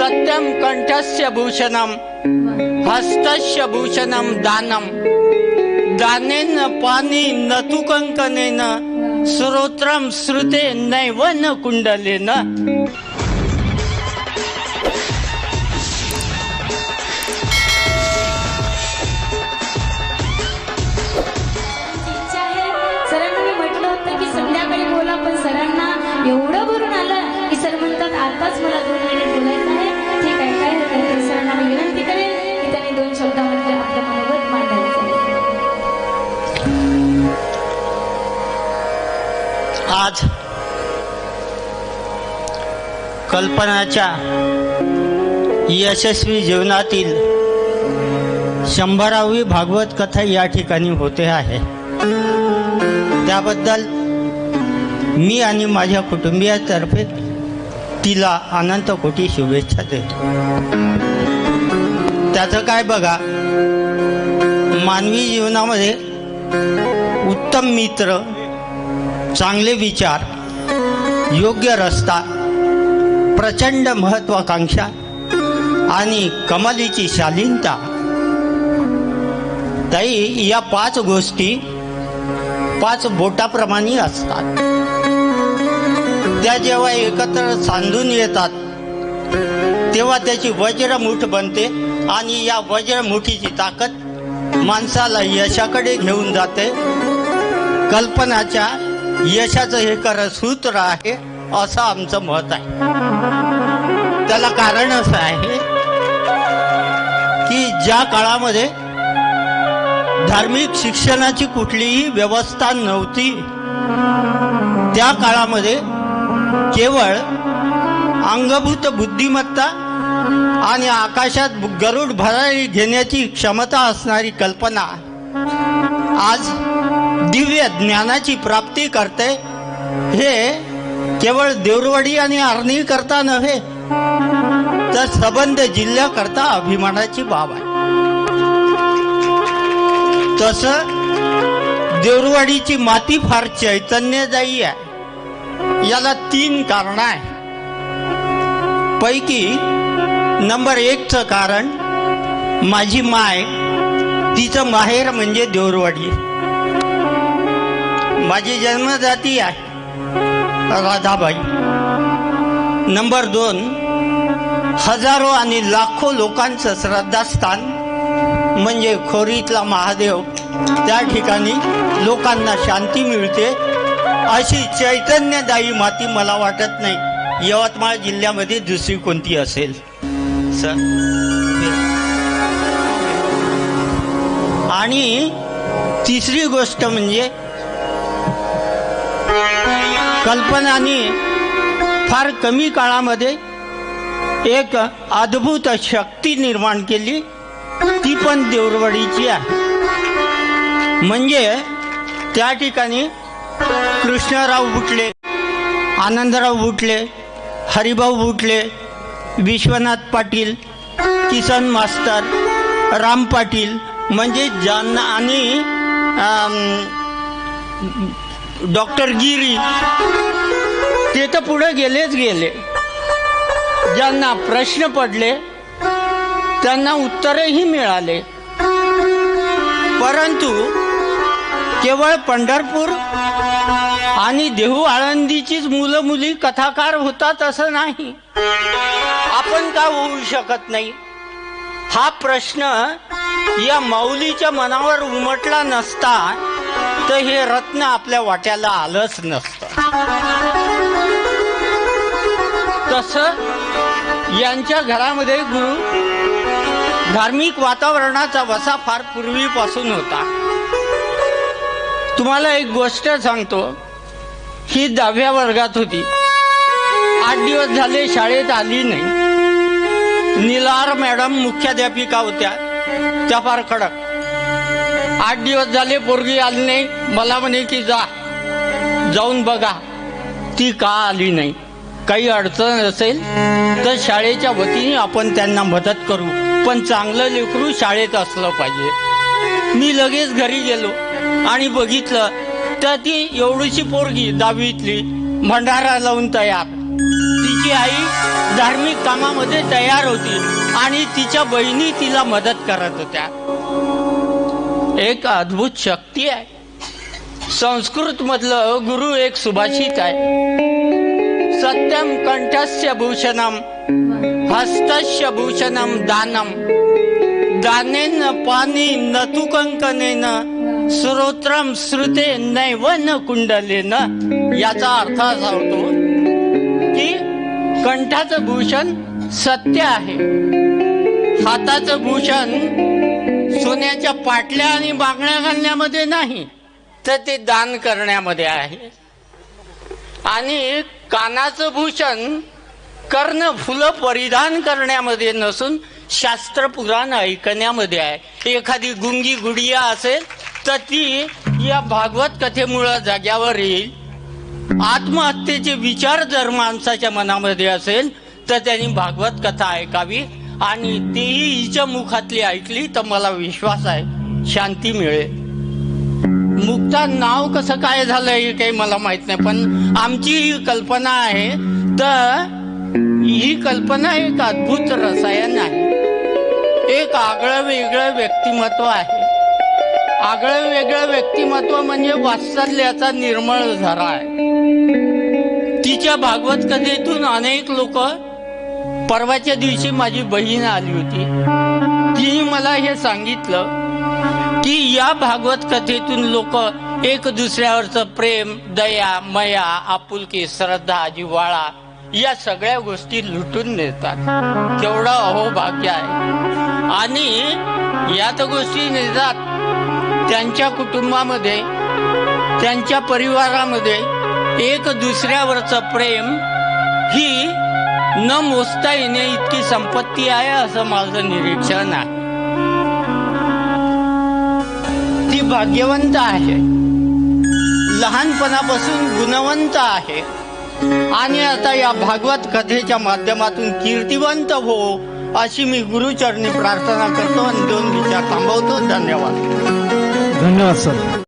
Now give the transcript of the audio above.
सत्यम कंठस्य भूषणम हस्तस्य भूषणम दानम। दानेन पाणी नतु कंकनेन श्रोत्रम श्रुते नैव न कुंडलेन कल्पनाच्या यशस्वी जीवनातील शंभरावी भागवत कथा या ठिकाणी होते आहे. त्याबद्दल मी आणि माझ्या कुटुंबियातर्फे तिला अनंत कोटी शुभेच्छा देतो. त्याचं काय बघा मानवी जीवनामध्ये उत्तम मित्र चांगले विचार योग्य रस्ता प्रचंड महत्वाकांक्षा आणि कमालीची शालीनता. ताई या पाच गोष्टी पाच बोटाप्रमाणे असतात. त्या जेव्हा एकत्र सांधून येतात तेव्हा त्याची वज्रमुठ बनते आणि या वज्रमुठीची ताकद माणसाला यशाकडे घेऊन जाते. कल्पनाच्या यशाचं हे खरं सूत्र आहे. असं आमचं मत आहे. त्याला कारण असं आहे की ज्या काळामध्ये धार्मिक शिक्षणाची कुठलीही व्यवस्था नव्हती त्या काळामध्ये केवळ अंगभूत बुद्धिमत्ता आणि आकाशात गरुड भरारी घेण्याची क्षमता असणारी कल्पना आज दिव्य ज्ञानाची प्राप्ती करते हे केवळ देवरवाडी आणि आर्णी करता नव्हे तर सबंध जिल्ह्याकरता अभिमानाची बाब आहे. तस देवरवाडीची माती फार चैतन्यदायी आहे. याला तीन कारण आहे पैकी नंबर एकचं कारण माझी माय तिचं माहेर म्हणजे देवरवाडी. माझी जन्मजाती आहे. राधाबाई. नंबर दोन हजारो आणि लाखो लोकांचं श्रद्धास्थान म्हणजे खोरीतला महादेव. त्या ठिकाणी लोकांना शांती मिळते. अशी चैतन्यदायी माती मला वाटत नाही. यवतमाळ जिल्ह्यामध्ये दुसरी कोणती असेल? सर आणि तिसरी गोष्ट म्हणजे कल्पनाने फार कमी काळामध्ये एक अद्भुत शक्ती निर्माण केली. ती पण देवरवडीची आहे. म्हणजे त्या ठिकाणी कृष्णराव बुटले आनंदराव बुटले हरिभाऊ बुटले विश्वनाथ पाटील किसन मास्तर राम पाटील म्हणजे ज्यांना आणि डॉक्टर गिरी ते तर पुढे गेलेच गेले. ज्यांना प्रश्न पडले त्यांना उत्तरही मिळाले. परंतु केवळ पंढरपूर आणि देहू आळंदीचीच मुलं मुली कथाकार होतात असं नाही. आपण का होऊ शकत नाही? हा प्रश्न या माऊलीच्या मनावर उमटला नसता तर हे रत्न आपल्या वाट्याला आलंच नसत. तस यांच्या घरामध्ये गुरु धार्मिक वातावरणाचा वसा फार पूर्वीपासून होता. तुम्हाला एक गोष्ट सांगतो. ही दहाव्या वर्गात होती. आठ दिवस झाले शाळेत आली नाही. निलार मॅडम मुख्याध्यापिका होत्या. त्या फार कडक आठ दिवस झाले पोरगी आली नाही. मला म्हणे की जा. जाऊन बघा. ती का आली नाही? काही अडचण असेल तर शाळेच्या वतीने आपण त्यांना मदत करू. पण चांगलं लेकरू शाळेत असलं पाहिजे. मी लगेच घरी गेलो आणि बघितलं तर ती एवढीशी पोरगी दहावीतली भंडारा लावून तयार. तिची आई धार्मिक कामामध्ये तयार होती आणि तिच्या बहिणी तिला मदत करत होत्या. एक अद्भुत शक्ती आहे. संस्कृत मधलं गुरु एक सुभाषित आहे. सत्यम कंठस्य भूषणम हस्तस्य भूषणम दानम. दानेन पाणी नतुकंकनेन तु कंकनेन श्रुते नैव न कुंडलेन. याचा अर्थ असा होतो की कंठाचं भूषण सत्य आहे. हाताचं भूषण सोन्याच्या पाटल्या आणि बांगड्या घालण्यामध्ये नाही तर ते दान करण्यामध्ये आहे. आणि कानाचं भूषण कर्ण फुलं परिधान करण्यामध्ये नसून शास्त्र पुराण ऐकण्यामध्ये आहे. एखादी गुंगी गुडिया असेल तर ती या भागवत कथेमुळं जाग्यावर येईल. आत्महत्येचे विचार जर माणसाच्या मनामध्ये असेल तर त्यांनी भागवत कथा ऐकावी. आणि तेही हिच्या मुखातली ऐकली तर मला विश्वास आहे शांती मिळेल. मुक्ता नाव कसं काय झालं हे काही मला माहीत नाही पण आमची ही कल्पना आहे तर ही कल्पना एक अद्भुत रसायन आहे. एक आगळं वेगळं व्यक्तिमत्व आहे. आगळं वेगळं व्यक्तिमत्व म्हणजे वात्सल्याचा निर्मळ झरा आहे. तिच्या भागवत कथेतून अनेक लोक परवाच्या दिवशी माझी बहीण आली होती. तिने मला हे सांगितलं की या भागवत कथेतून लोक एक दुसऱ्यावरचं प्रेम दया मया आपुलकी श्रद्धा जिव्हाळा या सगळ्या गोष्टी लुटून नेतात. केवढं अहोभाग्य आहे. आणि या तर गोष्टी नेतात. त्यांच्या कुटुंबामध्ये त्यांच्या परिवारामध्ये एक दुसऱ्यावरचं प्रेम ही न मोजता येणे इतकी संपत्ती आहे असं माझं निरीक्षण आहे. ती भाग्यवंत आहे. लहानपणापासून गुणवंत आहे. आणि आता या भागवत कथेच्या माध्यमातून कीर्तिवंत हो अशी मी गुरुचरणी प्रार्थना करतो आणि दोन विचार थांबवतो. धन्यवाद. धन्यवाद सर.